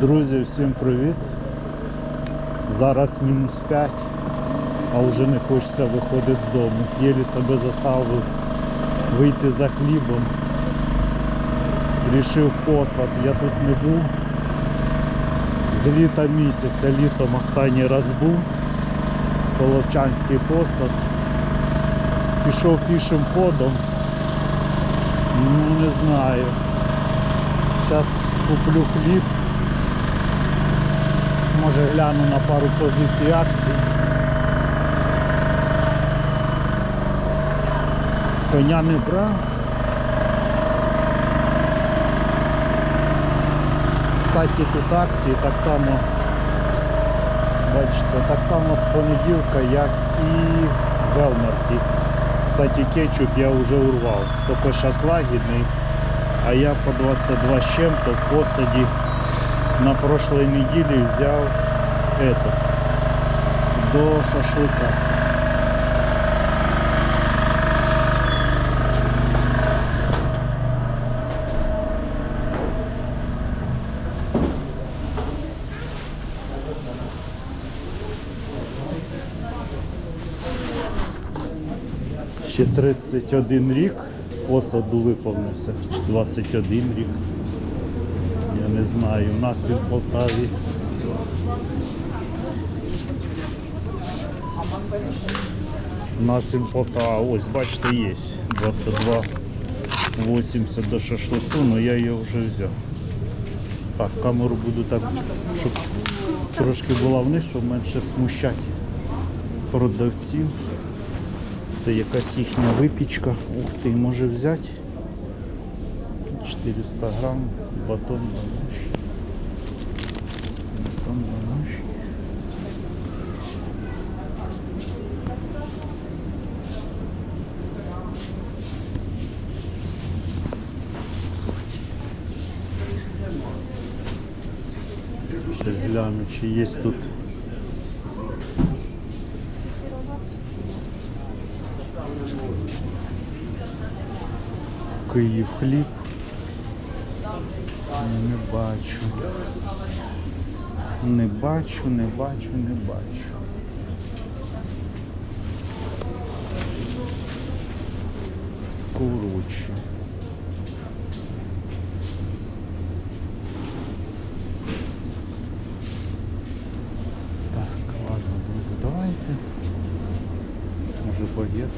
Друзі, всім привіт. Зараз мінус 5, а вже не хочеться виходити з дому. Єлі себе заставив вийти за хлібом. Рішив посад, я тут не був. З літа місяця, літом останній раз був. Половчанський посад. Пішов пішим ходом. Ну не знаю. Зараз куплю хліб. Може гляну на пару позицій акцій. Коня не брав. Кстати, тут акції так само, бачите, так само з понеділка, як і в Велмарті. Кстати, кетчуп я вже урвав. Тільки зараз лагідний, а я по 22 з чим-то в посаді на прошлой неделе взял это до шашлыка. Ще 31 рік посаду виповнився, чи 21 рік. Не знаю, у нас він в Полтаві. У нас він в Полтаві, ось бачите, є 22,80 до шашлику, але я його вже взяв. Так, камеру буду так, щоб трошки була вниз, щоб менше смущати продавців. Це якась їхня випічка. Ух ти, може взяти. 400 грамм. Батон Сейчас гляну, чи є тут Київ хліб. Не бачу. Не бачу, не бачу, не бачу. Коротше. Так, ладно, друзі, давайте. Може багет.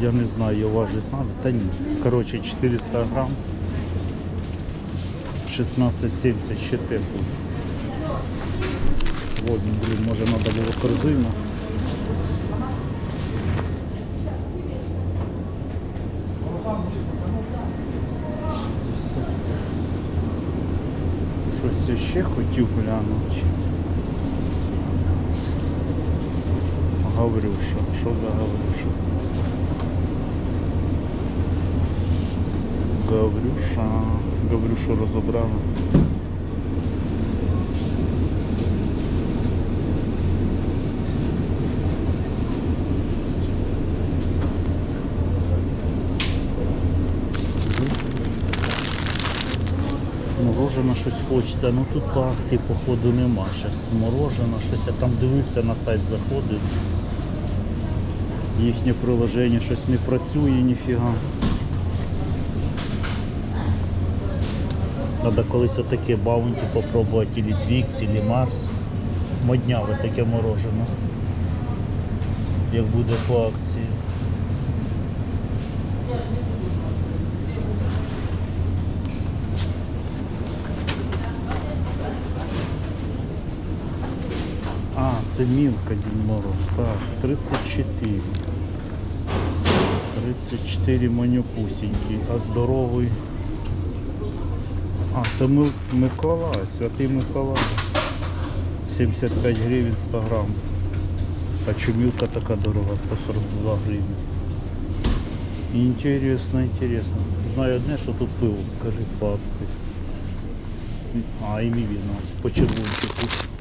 Я не знаю, ее важить надо. Та ні. Короче, 400 грамм. 16,70 ще тепло. Водні, блін, може надо було корзину. Щось ще хотів глянути. Гаврюша. Що за Гаврюша? Гаврюша. Гаврюшу розібрали. Морожено щось хочеться, ну тут по акції походу нема. Щось морожено, щось я там дивився на сайт заходив. Їхнє приложення щось не працює ніфіга. Треба колись отаке баунті попробувати, или Twix, или Mars. Модняве таке морожено. Як буде по акції. А, це мілка Дін Так, 34. 34 манюпусінький, а здоровий. А, це Миколай, святий Миколай. 75 гривень 100 грам. А чумілка така дорога, 142 гривні. Інтересно, інтересно. Знаю одне, що тут пиво, кажи по. А, і мівіна, по червончику.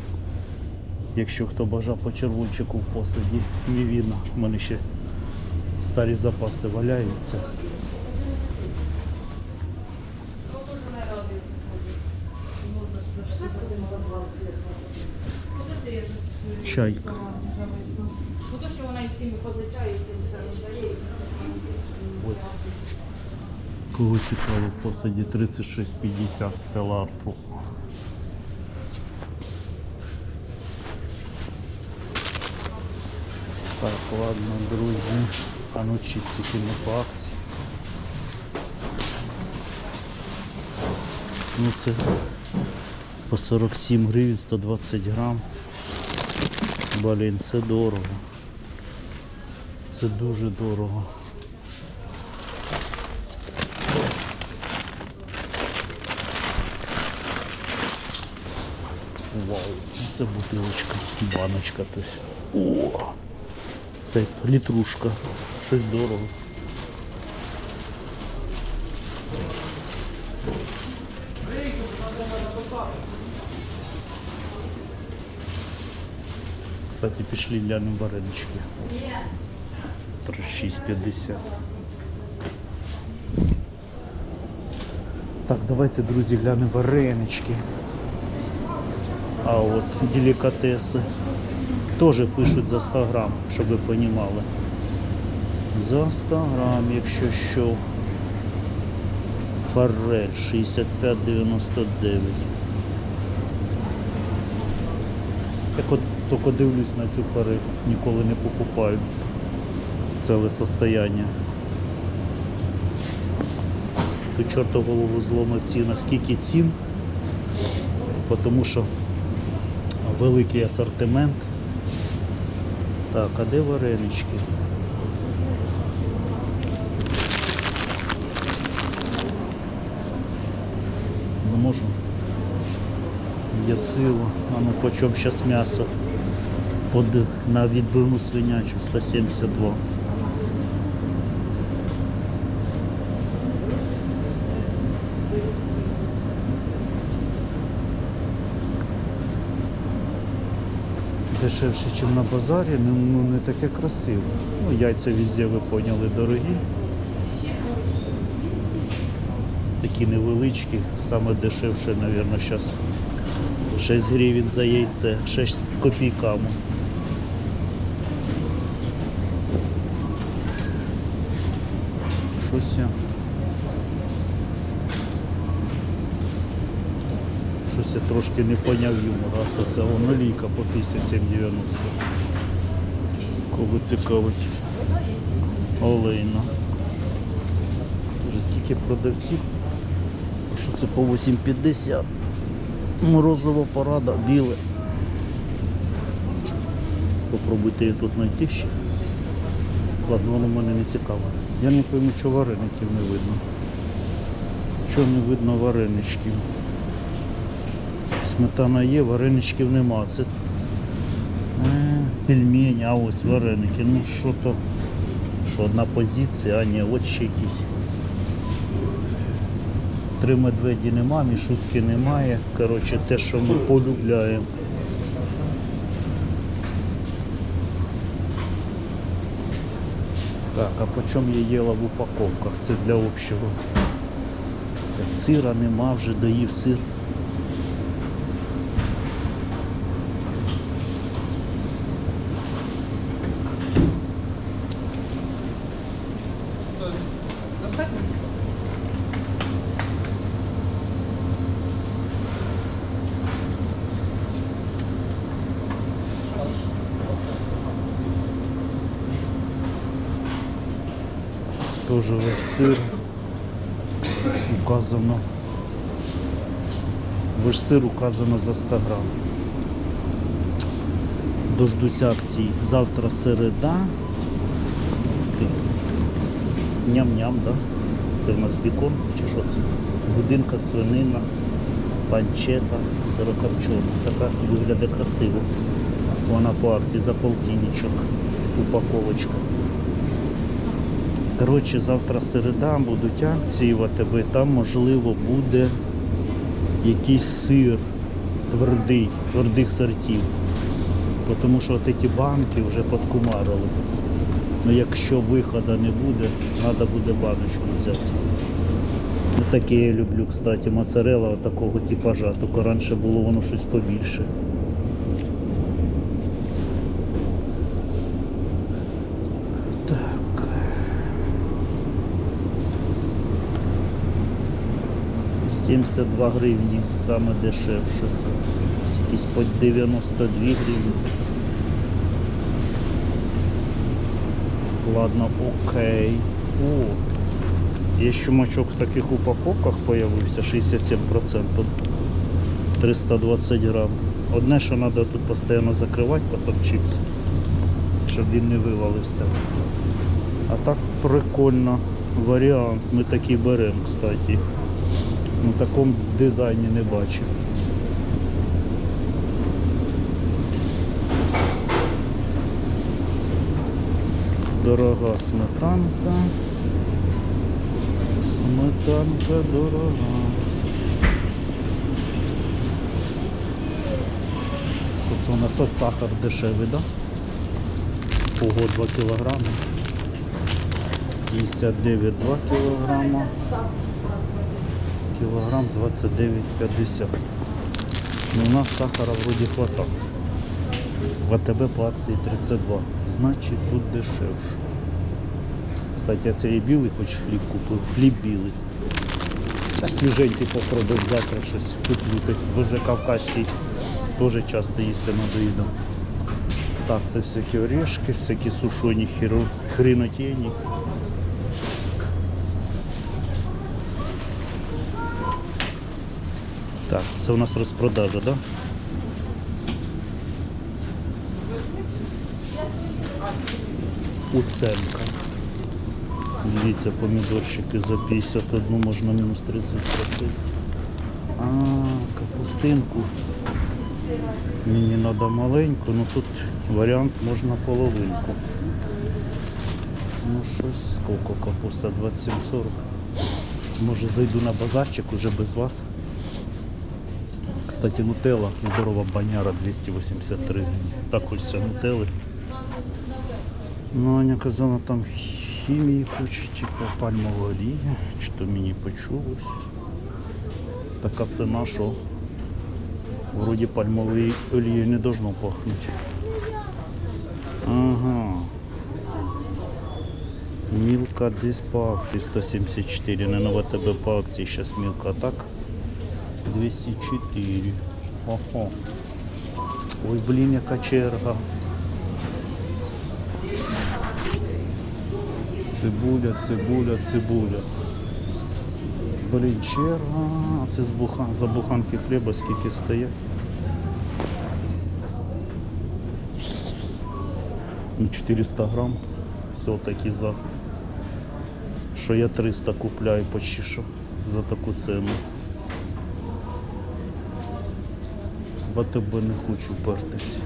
Якщо хто бажав по червончику в посаді, мівіна. У мене ще старі запаси валяються. Чайка. Ну то, що вона і всім позичає, і роздає. Ось. Кого цікаво в посаді 36,50 стела Так, ладно, друзі. А ну чіпсики не по акції. Ну це по 47 гривень 120 грам. Блін, це дорого. Це дуже дорого. Вау, це бутилочка, баночка. Тобто. О, це літрушка. Щось дорого. Кстати, пішли глянемо варенички. 36,50. Так, давайте, друзі, глянемо варенички. А от делікатеси Теж пишуть за 100 грам, щоб ви розуміли. За 100 грам, якщо що. Форель 65,99. Так от тільки дивлюсь на цю форель, ніколи не покупаю. Ціле состояння. Тут чорта голову зломив ціна. Скільки цін? Тому що великий асортимент. Так, а де варенички? Не можу. Є сила. А ну почем зараз м'ясо? Под, на відбивну свинячу 172. Дешевше, ніж на базарі, ну, ну не таке красиве. Ну, яйця везде, ви поняли, дорогі. Такі невеличкі, саме дешевше, мабуть, зараз 6 гривень за яйце, 6 копійками. Щось я. Щось трошки не поняв юмора, що це воно ліка по 57,90. Кого цікавить. Олейна. Вже скільки продавців. Що це по 8,50. Морозова порада, біле. Попробуйте її тут знайти ще. Ладно, воно мене не цікаво. Я не пойму, чого вареників не видно. Чого не видно вареничків. Сметана є, вареничків нема. Це е, пельмені, а ось вареники. Ну що то, що одна позиція, а ні, от ще якісь. Три медведі нема, мішутки немає. Коротше, те, що ми полюбляємо. Так, а по чому я їла в упаковках? Це для общого. Сира нема, вже доїв сир. Тоже весь сир указано. Весь сир указано за 100 грам. Дождусь акції. Завтра середа. Ням-ням, да? Це в нас бікон чи що це? Будинка, свинина, панчета, сирокопчена. Така виглядає красиво. Вона по акції за полтинничок. Упаковочка. Коротше, завтра середа будуть акції в АТБ, там можливо буде якийсь сир твердий, твердих сортів. Тому що от ці банки вже подкумарили. Ну якщо виходу не буде, треба буде баночку взяти. Ну таке я люблю, кстати, моцарелла такого типажа, тільки раніше було воно щось побільше. 72 гривні, саме дешевше. Ось якісь по 92 гривні. Ладно, окей. О, є щумачок в таких упаковках з'явився. 67%. 320 грам. Одне, що треба тут постійно закривати, потім чіпс, щоб він не вивалився. А так прикольно варіант. Ми такий беремо, кстати. Ну, в такому дизайні не бачив. Дорога сметанка. Сметанка дорога. Це у нас ось сахар дешевий, да? Ого, 2 кілограми. 59 2 кілограма. Кілограм 29,50. Ну, у нас сахара вроді хватало. В АТБ по акції 32. Значить тут дешевше. Кстати, я цей білий хоч хліб купив. Хліб білий. Та свіженький попробую завтра щось купити. Дуже кавказький. Теж часто їсти надоїдом. Так, це всякі орешки, всякі сушені хрінотєні. Так, це у нас розпродажа, так? Да? Уценка. Дивіться, помідорчики за 51 можна мінус 30 А, капустинку. Мені треба маленьку, ну тут варіант можна половинку. Ну щось, скільки капуста? 27,40. Може зайду на базарчик уже без вас. Кстати, нутелла, здорова баняра 283. Так вся нутелли. Ну, Аня казала, там хімії куча, типу пальмова олія, чи то мені почулось. Така ціна, що вроді пальмової олії не должно пахнути. Ага. Мілка десь по акції 174, не на ВТБ по акції зараз мілка, так 204. Ого. Ой, блін, яка черга. Цибуля, цибуля, цибуля. Блін, черга. Це з бухан, за буханки хліба скільки стоять. Ну, 400 грам. Все таки за. Що я 300 купляю почти що за таку ціну. В АТБ не хочу пертись.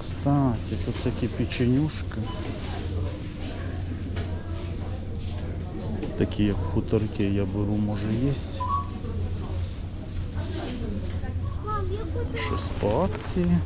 Кстати, тут всякие печенюшки. Такі як хуторки я беру, може є. Щось по акції.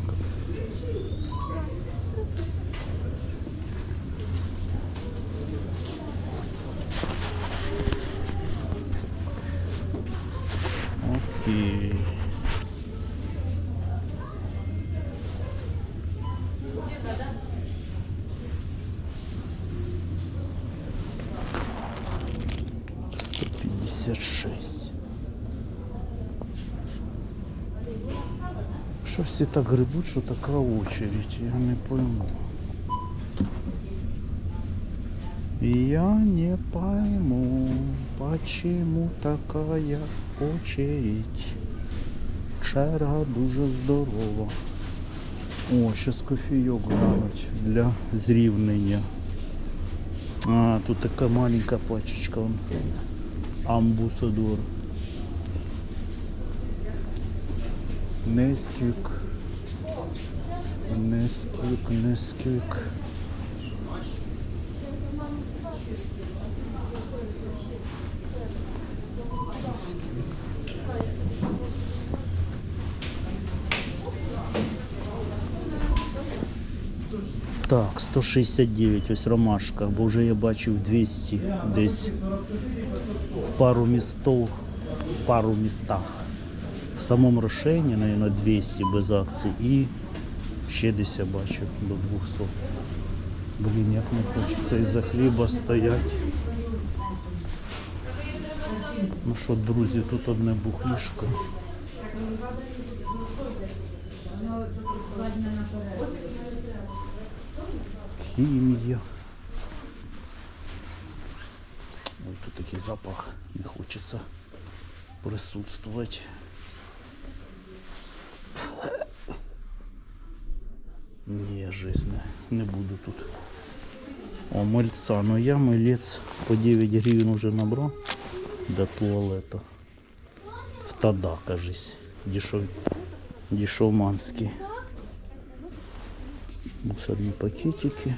76. Що всі так грибуть, что такая очередь, я не пойму. Я не пойму, почему такая очередь. Черга дуже здорова. О, сейчас кофійок грають для зрівнення. А, тут така маленькая пачечка. ambusa doğru. Neskük. Neskük, Neskük. 169 ось ромашка, бо вже я бачив 200 десь пару містов, пару містах. В самому Рошені, мабуть, 200 без акцій і ще десь я бачив до 200. Блін, як не хочеться із-за хліба стоять. Ну що, друзі, тут одне бухлішко. Хімія. Ой, тут такий запах, не хочеться присутствувати. Ні, жизнь, не, не буду тут. О, мальца. Ну я милець по 9 гривень уже набрав до туалета. В тада, кажись. Дешев... Дешевманський. Мусорні пакетики.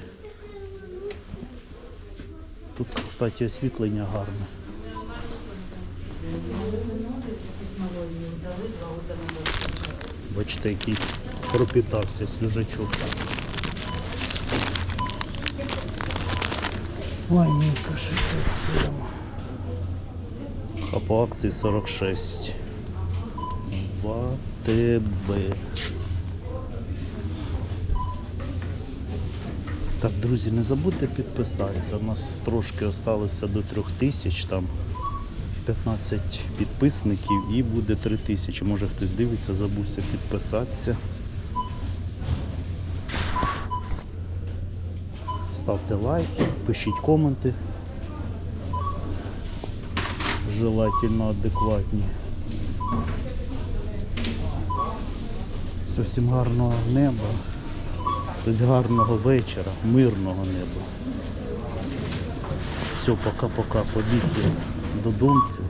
Тут, кстати, освітлення гарне. Бачите, який пропітався слюжачок. Ой, Міка 67. А по акції 46. В АТБ. Так, друзі, не забудьте підписатися. У нас трошки осталося до 3000, там 15 підписників і буде 3000. Може хтось дивиться, забувся підписатися. Ставте лайки, пишіть коменти. Желательно адекватні. Все, всім гарного неба. Тобто гарного вечора, мирного неба. Все, пока-пока, побіг до додумцю.